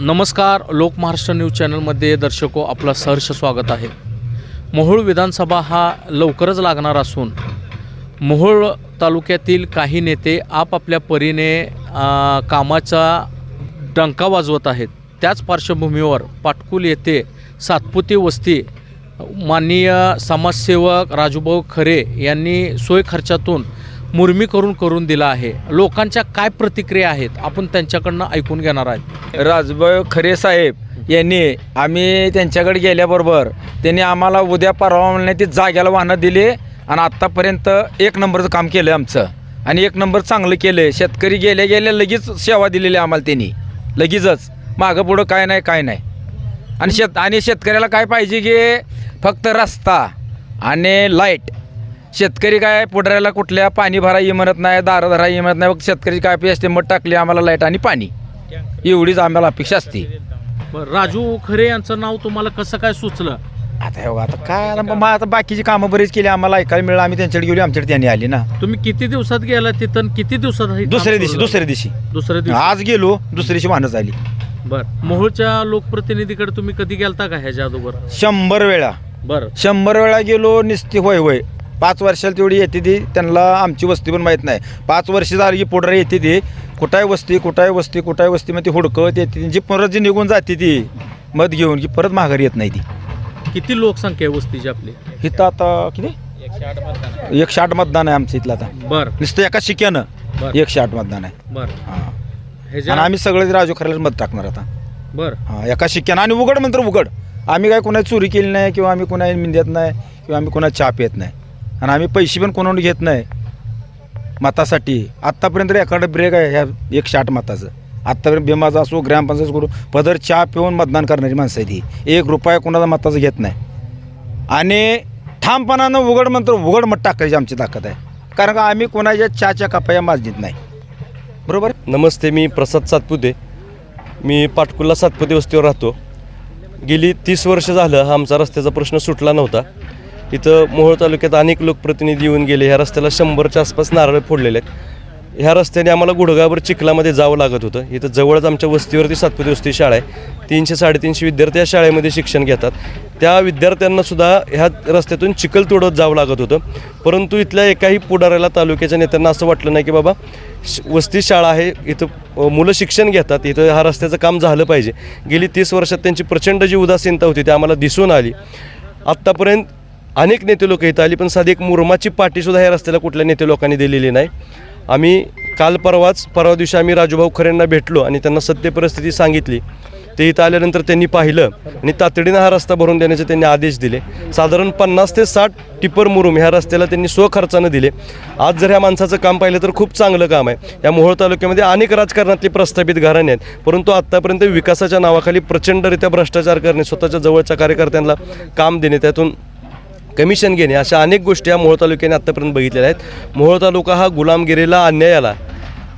नमस्कार लोकमहाराष्ट्र न्यूज चॅनलमध्ये दर्शको आपलं सहर्ष स्वागत आहे. मोहोळ विधानसभा हा लवकरच लागणार असून मोहोळ तालुक्यातील काही नेते आपापल्या परीने कामाचा डंका वाजवत आहेत. त्याच पार्श्वभूमीवर पाटकुल येथे सातपुती वस्ती माननीय समाजसेवक राजूभाऊ खरे यांनी सोय खर्चातून मुर्मी करून करून दिला आहे. लोकांच्या काय प्रतिक्रिया आहेत आपण त्यांच्याकडनं ऐकून घेणार आहेत. राजभाऊ खरे साहेब यांनी आम्ही त्यांच्याकडे गेल्याबरोबर त्यांनी आम्हाला उद्या परवा म्हणले ते जाग्याला वाहनं दिली आणि आत्तापर्यंत एक नंबरचं काम केलं आमचं. आणि एक नंबर चांगलं केलं. शेतकरी गेल्या गेल्या लगेच सेवा दिलेली आम्हाला त्यांनी. लगेचच. मागं पुढं काय नाही काय नाही. आणि शेत आणि शेतकऱ्याला काय पाहिजे की फक्त रस्ता आणि लाइट. शेतकरी काय पुढऱ्याला कुठल्या पाणी भरायला म्हणत नाही दारं धरायला म्हणत नाही फक्त शेतकरी काय असते मग टाकली आम्हाला लाइट आणि पाणी. एवढीच आम्हाला अपेक्षा असते. बरं राजू खरे यांचं नाव तुम्हाला कसं काय सुचलं? आता हे बघा, आता काय आता मग आता बाकीची कामं बरीच केली आम्हाला ऐकायला मिळालं आम्ही त्यांच्याकडे गेलो आमच्याकडे त्यांनी आली ना. तुम्ही किती दिवसात गेला तिथं आणि किती दिवसात हे काम दुसऱ्या दिवशी सुरू दुसऱ्या दिवशी? दुसऱ्या दिवशी. आज गेलो दुसऱ्या दिवशी वाहनं झाली. बर मोहोळच्या लोकप्रतिनिधीकडे तुम्ही कधी गेलता का ह्याच्या अगोदर? शंभर वेळा. बर. शंभर वेळा गेलो निस्ती होय होय. पाच वर्षाला तेवढी येते ती त्यांना आमची वस्ती पण माहीत नाही. पाच वर्ष झाली की पुढे येते ती. कुठाय वस्ती कुठाय वस्ती कुठाय वस्ती मग ती हुडकत येते जी परत जी निघून जाते ती मत घेऊन की परत माघारी येत नाही ती. किती लोकसंख्या आहे वस्तीची आपली? इथं आता किती? एकशे आठ मतदान आहे आमचं इथलं आता. बर. नुसतं एका शिक्यानं एकशे आठ मतदान आहे. बर. हां. आणि आम्ही सगळे राजू खऱ्याला मत टाकणार आता. बर. हां एका शिक्क्यानं. आणि उघड म्हणतो उघड. आम्ही काय कोणाची चोरी केली नाही किंवा आम्ही कोणाची मिंद्यात नाही किंवा आम्ही कोणाची चाप येत नाही. आणि आम्ही पैसे पण कोणाकडून घेत नाही. मतासाठी. आत्तापर्यंत एखादं ब्रेक आहे ह्या एकशे आठ मताचं. आत्तापर्यंत बिमाचा असो ग्रामपंचायत करू पदर चहा पिऊन मतदान करणारी माणसं आहे ती एक रुपया कोणाचा मताचं घेत नाही. आणि ठामपणानं उघड म्हणतो उघड मत टाकायची आमची ताकद आहे. कारण का आम्ही कोणाच्या चहाच्या कपाया माजलीत नाही. बरोबर? नमस्ते मी प्रसाद सातपुते. मी पाटकुल्ला सातपुते वस्तीवर राहतो. गेली तीस वर्ष झालं हा आमचा रस्त्याचा प्रश्न सुटला नव्हता. इथं मोहोळ तालुक्यात अनेक लोकप्रतिनिधी येऊन गेले. ह्या रस्त्याला शंभरच्या आसपास नारळ फोडलेले आहेत. ह्या रस्त्याने आम्हाला गुडगावर चिखलामध्ये जावं लागत होतं. इथं जवळच आमच्या वस्तीवरती सातपुती वस्ती शाळा आहे. तीनशे साडेतीनशे विद्यार्थी या शाळेमध्ये शिक्षण घेतात. त्या विद्यार्थ्यांनासुद्धा ह्या रस्त्यातून चिखल तोडत जावं लागत होतं. परंतु इथल्या एकाही पुढाऱ्याला तालुक्याच्या नेत्यांना असं वाटलं नाही की बाबा श- वस्ती शाळा आहे इथं मुलं शिक्षण घेतात इथं हा रस्त्याचं काम झालं पाहिजे. गेली तीस वर्षात त्यांची प्रचंड जी उदासीनता होती ती आम्हाला दिसून आली. आत्तापर्यंत अनेक नेते लोक इथं आली पण साधी एक मुरमाची पाटीसुद्धा ह्या रस्त्याला कुठल्या नेते लोकांनी दिलेली नाही. आम्ही काल परवाच परवा दिवशी आम्ही राजूभाऊ खरेंना भेटलो आणि त्यांना सत्य परिस्थिती सांगितली. ते इथं आल्यानंतर त्यांनी पाहिलं आणि तातडीनं हा रस्ता भरून देण्याचे त्यांनी आदेश दिले. साधारण पन्नास ते साठ टिपर मुरुम ह्या रस्त्याला त्यांनी स्वखर्चानं दिले. आज जर ह्या माणसाचं काम पाहिलं तर खूप चांगलं काम आहे. या मोहोळ तालुक्यामध्ये अनेक राजकारणातली प्रस्थापित घराणे आहेत परंतु आत्तापर्यंत विकासाच्या नावाखाली प्रचंडरित्या भ्रष्टाचार करणे स्वतःच्या जवळच्या कार्यकर्त्यांना काम देणे त्यातून कमिशन घेणे अशा अनेक गोष्टी या मोहोळ तालुक्याने आत्तापर्यंत बघितलेल्या आहेत. मोहोळ तालुका हा गुलामगिरीला अन्यायाला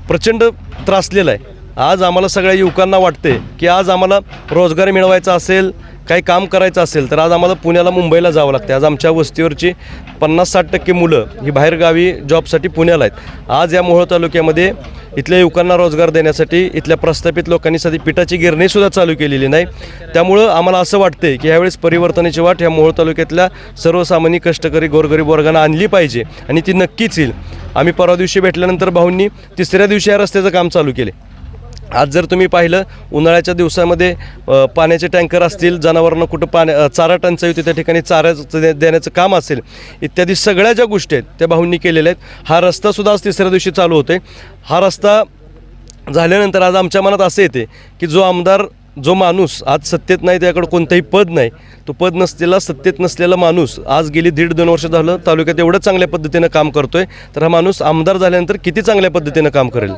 प्रचंड त्रासलेला आहे. आज आम्हाला सगळ्या युवकांना वाटते की आज आम्हाला रोजगार मिळवायचा असेल काही काम करायचं असेल तर आज आम्हाला पुण्याला मुंबईला जावं लागतं आज आमच्या वस्तीवरची पन्नास साठ टक्के मुलं ही बाहेरगावी जॉबसाठी पुण्याला आहेत. आज या मोहोळ तालुक्यामध्ये इथल्या युवकांना रोजगार देण्यासाठी इथल्या प्रस्थापित लोकांनी साधी पिठाची गिरणीसुद्धा चालू केलेली नाही. त्यामुळं आम्हाला असं वाटते की ह्यावेळेस परिवर्तनाची वाट ह्या मोहोळ तालुक्यातल्या सर्वसामान्य कष्टकरी गोरगरीब वर्गांना आणली पाहिजे आणि ती नक्कीच येईल. आम्ही परवा दिवशी भेटल्यानंतर भाऊंनी तिसऱ्या दिवशी या रस्त्याचं काम चालू केले. आज जर तुम्ही पाहिलं उन्हाळ्याच्या दिवसामध्ये पाण्याचे टँकर असतील जनावरांना कुठं पाण्या चारा टंचाई होती त्या ठिकाणी चाऱ्याचं दे- देण्याचं काम असेल इत्यादी सगळ्या ज्या गोष्टी आहेत त्या भाऊंनी केलेल्या आहेत. हा रस्तासुद्धा आज तिसऱ्या दिवशी चालू होते हा रस्ता झाल्यानंतर आज आमच्या मनात असं येते की जो आमदार जो माणूस आज सत्तेत नाही त्याकडं कोणतंही पद नाही. तो पद नसलेला सत्तेत नसलेला माणूस आज गेली दीड दोन वर्ष झालं तालुक्यात एवढं चांगल्या पद्धतीनं काम करतोय. तर हा माणूस आमदार झाल्यानंतर किती चांगल्या पद्धतीनं काम करेल?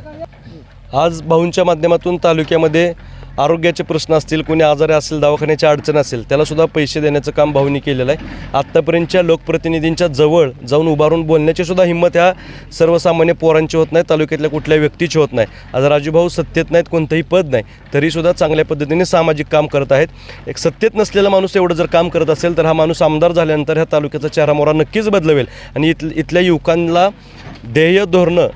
आज भाऊंच्या माध्यमातून तालुक्यामध्ये आरोग्याचे प्रश्न असतील कोणी आजारी असेल दवाखान्याची अडचण असेल त्यालासुद्धा पैसे देण्याचं काम भाऊंनी केलेलं आहे. आत्तापर्यंतच्या लोकप्रतिनिधींच्या जवळ जाऊन उभारून बोलण्याची सुद्धा हिंमत ह्या सर्वसामान्य पोरांची होत नाही तालुक्यातल्या कुठल्या व्यक्तीची होत नाही. आज राजूभाऊ सत्तेत नाहीत कोणतंही पद नाही तरीसुद्धा चांगल्या पद्धतीने सामाजिक काम करत आहेत. एक सत्तेत नसलेला माणूस एवढं जर काम करत असेल तर हा माणूस आमदार झाल्यानंतर ह्या तालुक्याचा चेहरामोहरा नक्कीच बदलवेल. आणि इथ इथल्या युवकांना ध्येय धोरणं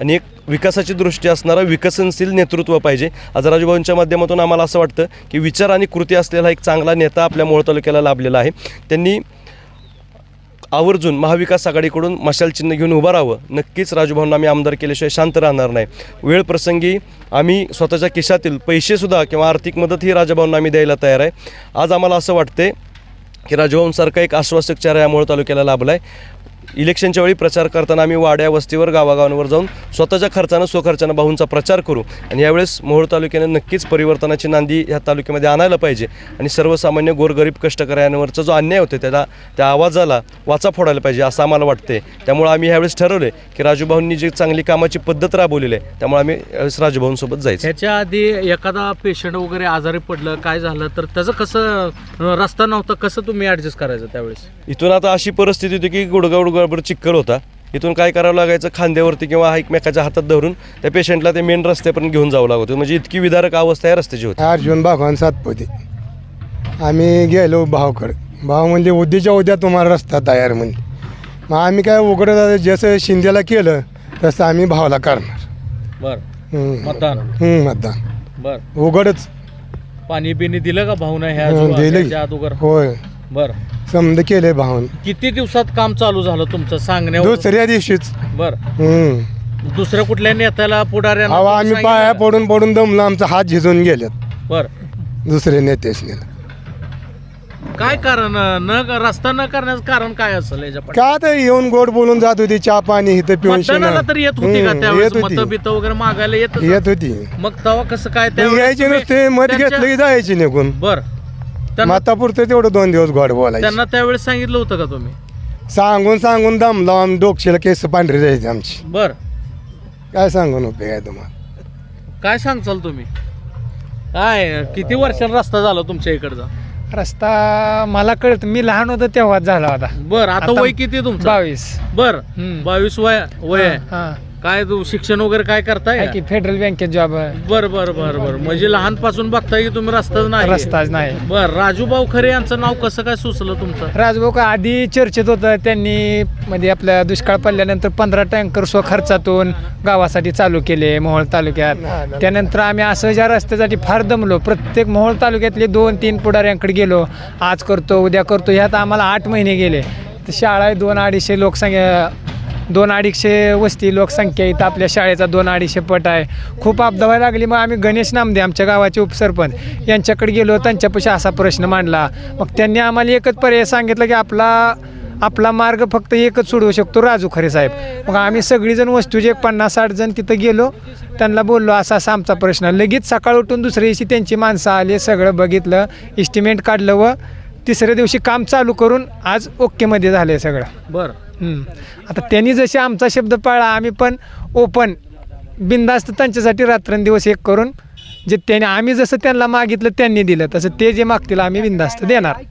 आणि एक विकासाची दृष्टी असणारा विकसनशील नेतृत्व पाहिजे. आज राजूभाऊंच्या माध्यमातून आम्हाला असं वाटतं की विचार आणि कृती असलेला एक चांगला नेता आपल्या मूळ तालुक्याला लाभलेला आहे. त्यांनी आवर्जून महाविकास आघाडीकडून मशाल चिन्ह घेऊन उभं राहावं. नक्कीच राजूभाऊंना आम्ही आमदार केल्याशिवाय शांत राहणार नाही. वेळ प्रसंगी आम्ही स्वतःच्या खिशातील पैसेसुद्धा किंवा आर्थिक मदतही राजाभाऊंना आम्ही द्यायला तयार आहे. आज आम्हाला असं वाटते की राजभवनसारखा एक आश्वासक चेहरा या मूळ तालुक्याला लाभला आहे इलेक्शनच्या वेळी प्रचार करताना आम्ही वाड्या वस्तीवर गावागावांवर जाऊन स्वतःच्या खर्चानं स्वखर्चानं भाऊंचा प्रचार करू. आणि यावेळेस मोहोळ तालुक्याने नक्कीच परिवर्तनाची नांदी ह्या तालुक्यामध्ये आणायला पाहिजे. आणि सर्वसामान्य गोरगरीब कष्टकऱ्यांवरचा जो अन्याय होतो त्याला त्या आवाजाला वाचा फोडायला पाहिजे असं आम्हाला वाटते त्यामुळे आम्ही ह्यावेळेस ठरवले की राजूभाऊंनी जी चांगली कामाची पद्धत राबवलेली आहे त्यामुळे आम्ही यावेळेस राजूभाऊंसोबत जायचं. ह्याच्या आधी एखादा पेशंट वगैरे आजारी पडलं काय झालं तर त्याचं कसं रस्ता नव्हता कसं तुम्ही ॲडजस्ट करायचं त्यावेळेस? इथून आता अशी परिस्थिती होती की गुडगा गुडगाभर चिक्कल होता. इथून काय करावं लागायचं? खांद्यावरती किंवा एकमेकाच्या हातात धरून त्या पेशंटला ते मेन रस्त्यापर्यंत घेऊन जावं लागत होतं. म्हणजे इतकी विदारक अवस्था या रस्त्याची होती. अर्जुन भगवान सातपुते. आम्ही गेलो भावकडे. भाव म्हणजे उद्याच्या उद्या तुम्हाला रस्ता तयार म्हणजे मग आम्ही काय उघडं जसं शिंदेला केलं तसं आम्ही भावाला करणार बर. हम्म. मतदान. हम्म, मतदान. बर. उघडच. पाणी बिनी दिलं का भाऊनं ह्या हं, जो- दिलं. ह्याच्या अगोदर? होय. बर. समज केले भावन. किती दिवसात काम चालू झालं तुमचं सांगण्यावर? दुसऱ्या दिवशीच. बर. हम्म. दुसऱ्या कुठल्या नेत्याला पुढाऱ्यांना अहो तुम्ही आम्ही पाया? पडून पडून दमलं आमचा हात झिजून गेलेत. बर. दुसरे नेतेशने काय कारण न रस्ता न करण्याचं कारण काय असेल याच्या पाठी? का आता येऊन गोड बोलून जात होती चहा पाणी इथं पिऊन मतदानाला तर येत होती का हम्म, त्यावेळेस? होती. बितं वगैरे मागायला येत येत होती. मग तेव्हा कसं काय त्यावेळेस यायचे तुम्ही नुसते मत त्यांच्या- घेतलं की जायचे निघून. बर. त्यांना मातापुरतं तेवढं दोन दिवस गोड बोलायचे. त्यांना त्यावेळेस सांगितलं होतं का तुम्ही? सांगून सांगून दम लावून डोक्षेला केस पांढरे जायचे आमची. बर. काय सांगून उपयोग आहे तुम्हाला? काय सांगचाल तुम्ही? काय किती वर्षांनी रस्ता झाला तुमच्या इकडचा? रस्ता मला कळत मी लहान होतो तेव्हाच झाला होता. बर आता आता वय किती तुमचं? बावीस. बर हम्म. बावीस वय वय आहे. हा. काय तू शिक्षण वगैरे काय करताय? आहे की फेडरल बँकेत जॉब बर बर बर बर. म्हणजे लहानपासून बघताय की तुम्ही रस्ताच नाही? रस्ताच नाही. बर राजूभाऊ खरे यांचं नाव कसं काय सुचलं तुमचं? राजभाऊ का आधी चर्चेत होतं. त्यांनी म्हणजे आपल्या दुष्काळ पडल्यानंतर पंधरा टँकर स्वखर्चातून गावासाठी चालू केले मोहोळ तालुक्यात. त्यानंतर आम्ही असं ज्या रस्त्यासाठी फार दमलो प्रत्येक मोहोळ तालुक्यातले दोन तीन पुढाऱ्यांकडे गेलो. आज करतो उद्या करतो. ह्यात आम्हाला आठ महिने गेले. तर शाळा आहे दोन अडीचशे लोकसंख्या दोन अडीचशे वस्ती लोकसंख्या इथं आपल्या शाळेचा दोन अडीचशे पट आहे. खूप आपदा व्हायला लागली. मग आम्ही गणेश नामदे आमच्या गावाचे उपसरपंच यांच्याकडे गेलो. त्यांच्यापाशी असा प्रश्न मांडला. मग त्यांनी आम्हाला एकच पर्याय सांगितलं की आपला आपला मार्ग फक्त एकच सोडवू शकतो राजू खरे साहेब. मग आम्ही सगळीजण वस्तूचे एक पन्नास साठ जण तिथं गेलो. त्यांना बोललो असा असा आमचा प्रश्न. लगेच सकाळ उठून दुसऱ्या दिवशी त्यांची माणसं आली सगळं बघितलं इस्टिमेट काढलं व तिसऱ्या दिवशी काम चालू करून आज ओकेमध्ये झालं आहे सगळं. बरं. हम्म. आता त्यांनी जसे आमचा शब्द पाळला आम्ही पण ओपन बिंदास्त त्यांच्यासाठी रात्रंदिवस एक करून जे त्याने आम्ही जसं त्यांना मागितलं त्यांनी दिलं तसं ते जे मागतील आम्ही बिंदास्त देणार